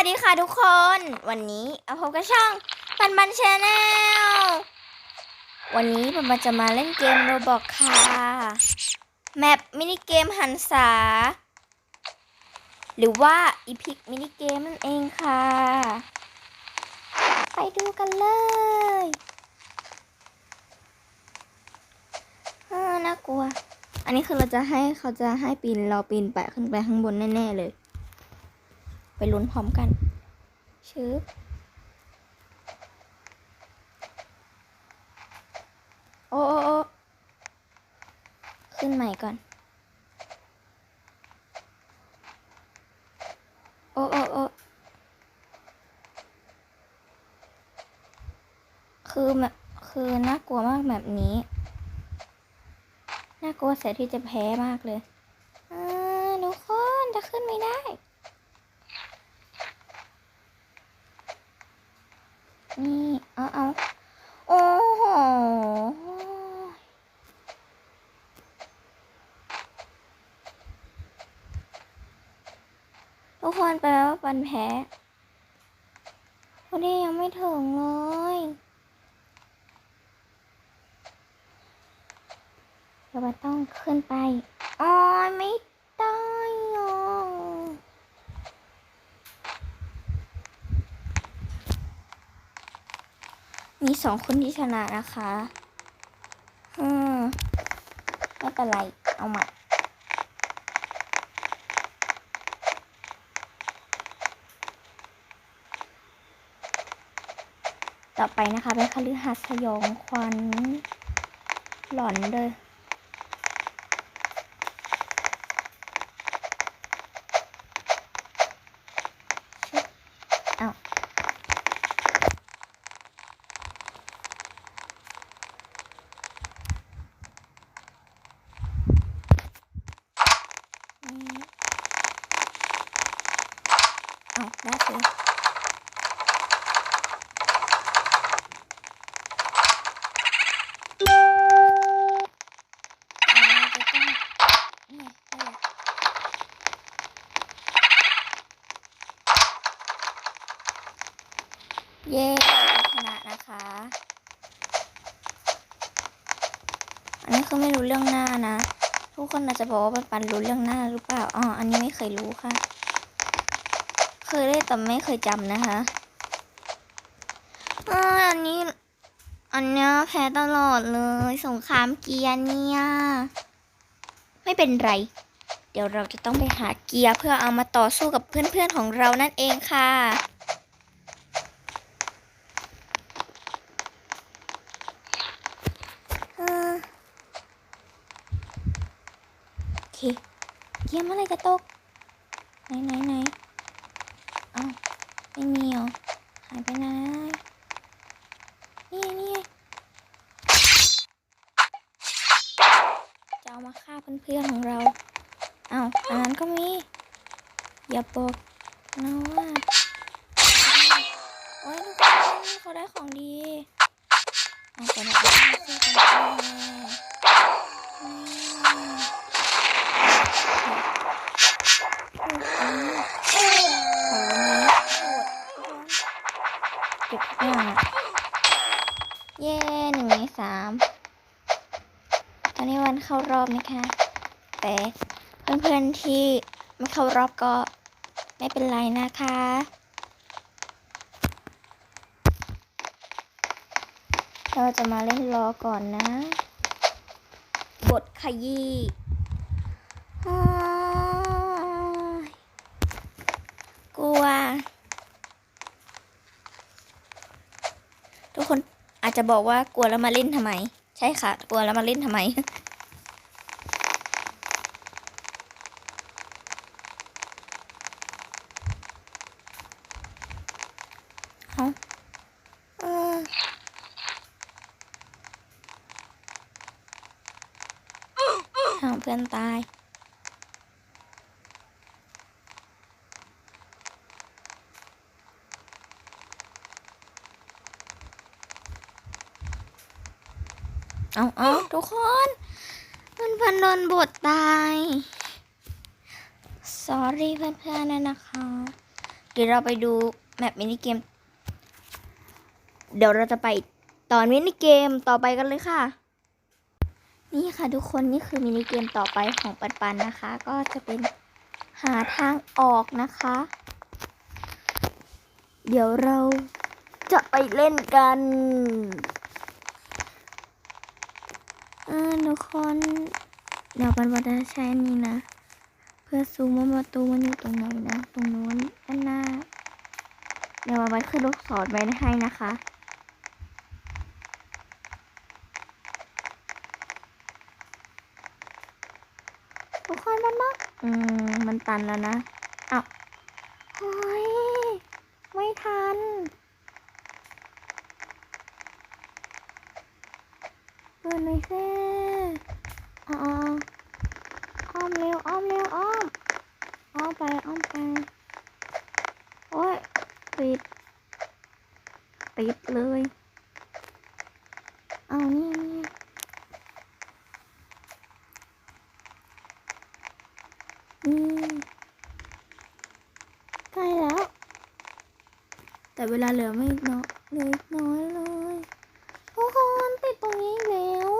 วัสดีค่ะทุกคน วันนี้เอาพบกับช่องปันปันชาแนลวันนี้ปันปันจะมาเล่นเกมโรบอกค่ะแมปมินิเกมหันษา หรือว่าอีพิกมินิเกมนั่นเองค่ะ ไปดูกันเลยอ่าน่ากลัว อันนี้คือเราจะให้เขาจะให้ปีนเราปีนไปขึ้นไปข้างบนแน่ ๆ เลย ไปลุ้นพร้อมกันชึบโอ้โอ้โอ้ขึ้นใหม่ก่อน โอ้โอ้โอคือแบบคือน่ากลัวมากแบบนี้ น่ากลัวเสียที่จะแพ้มากเลย อ่าทุกคนจะขึ้นไม่ได้ นี่เอาเอาโอ้โหทุกคนแปแล้วปันแพ้วันนี้ยังไม่ถึงเลยเราต้องขึ้นไป อ๋อ ไม่ได้อะ มีสองคนที่ชนะนะคะอืมไม่เป็นไร เอาใหม่ต่อไปนะคะเป็นคฤหัสสยองควันหลอนเลย เอาได้เลยเอาเราจะต้องนี่ได้ละเย้เราชนะนะคะ อันนี้คือไม่รู้เรื่องหน้านะ ทุกคนอาจจะบอกว่าปันปันรู้เรื่องหน้าหรือเปล่า อ๋อ อันนี้ไม่เคยรู้ค่ะ เคยได้แต่ไม่เคยจำนะคะอันนี้ อันเนี้ยแพ้ตลอดเลย สงครามเกียร์เนี่ย ไม่เป็นไร เดี๋ยวเราจะต้องไปหาเกียร์เพื่อเอามาต่อสู้กับเพื่อนๆของเรานั่นเองค่ะเออโอเคเยี่ยมอะไรกระตก ไหนไหนไหนเอ้าไม่มีเหรอ หายไปไหนนี่นี่จะเอามาฆ่าเพื่อนๆของเรา เอ้าอันนั้นก็มี อย่าบอกนะว่าโอ้ยทุกคนเขาได้ของดีเอาไปนะเอาไปช่ว อนนี้วันเข้ารอบนะคะ แต่เพื่อนๆที่ไม่เข้ารอบก็ไม่เป็นไรนะคะเราจะมาเล่นรอก่อนนะ บทขยี้อ้ายกลัว ทุกคนอาจจะบอกว่ากลัวแล้วมาเล่นทำไม ใช่ค่ะ กลัวแล้วมาเล่นทำไม เอาเออ เอาเพื่อนตาย เอาเอาทุกคนมันพันโดนบทตาย sorry เพื่อนๆนะนะคะ เดี๋ยวเราไปดูแมปมินิเกม เดี๋ยวเราจะไปตอนมินิเกมต่อไปกันเลยค่ะ นี่ค่ะทุกคนนี่คือมินิเกมต่อไปของปันปันนะคะ ก็จะเป็นหาทางออกนะคะ เดี๋ยวเราจะไปเล่นกันอ่าทุกคนเดี๋ยวปันปันจะใช้นี้นะ เพื่อซูมว่าประตูมันอยู่ตรงไหนนะ ตรงโน้นด้านหน้า เดี๋ยวมาไว้ขึ้นลูกศรไว้ให้นะคะ ทุกคนมันมากอืม มันตันแล้วนะอ้าวเฮ้ย ไม่ทันเปิดหน่อยสิอ่าอ้อมเร็ว อ้อมเร็ว อ้อม อ้อมไป อ้อมไป โอ้ยปิดปิดเลย เอานี่นี่นี่ใกล้แล้ว แต่เวลาเหลือไม่น้อยเหลืออีกน้อยเลยทุกคนติดตรงนี้แล้ว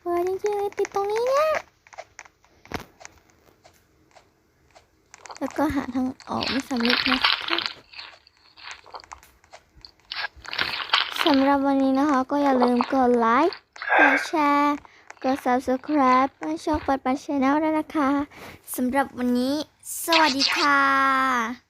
เฮ้ยจริงๆเลยติดตรงนี้เนี่ยแล้วก็หาทางออกไม่สำเร็จนะคะสำหรับวันนี้นะคะ ก็อย่าลืมกดไลค์กดแชร์กด subscribe ให้ช่องปัดปันชาแนลด้วยนะคะสำหรับวันนี้ สวัสดีค่ะ